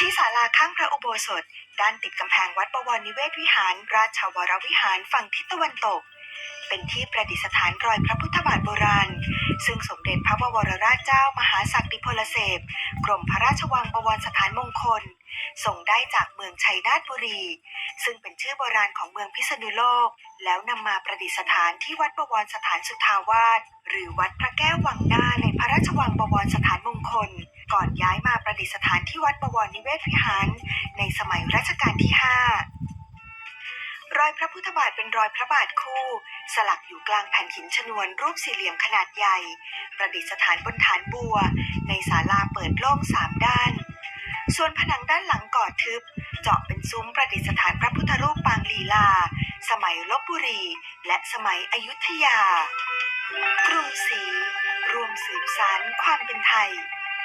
ที่ศาลาข้างพระอุโบสถ ด้านติดกำแพงวัดบวรนิเวศวิหาร ราชวรวิหารฝั่งทิศตะวันตก เป็นที่ประดิษฐานรอยพระพุทธบาทโบราณ ซึ่งสมเด็จพระบวรราชเจ้ามหาศักดิพลเสพกรมพระราชวังบวรสถานมงคล ส่งได้จากเมืองชัยนาทบุรี ซึ่งเป็นชื่อโบราณของเมืองพิษณุโลก แล้วนำมาประดิษฐานที่วัดบวรสถานสุทาวาสหรือวัดพระแก้ววังหน้าในพระราชวังบวรสถานมงคล ก่อนย้ายมา ดิษฐานที่วัดบวรนิเวศวิหาร ในสมัยรัชกาลที่5รอยพระพุทธบาทเป็นรอยพระบาทคู่ สลักอยู่กลางแผ่นหินชนวนรูปสี่เหลี่ยมขนาดใหญ่ ประดิษฐานบนฐานบัว ในศาลาเปิดโล่งสามด้าน ส่วนผนังด้านหลังก่อทึบ เจาะเป็นซุ้มประดิษฐานพระพุทธรูปปางลีลา สมัยลบบุรี และสมัยอยุธยากรุงศรีรวมสืบสารความเป็นไทย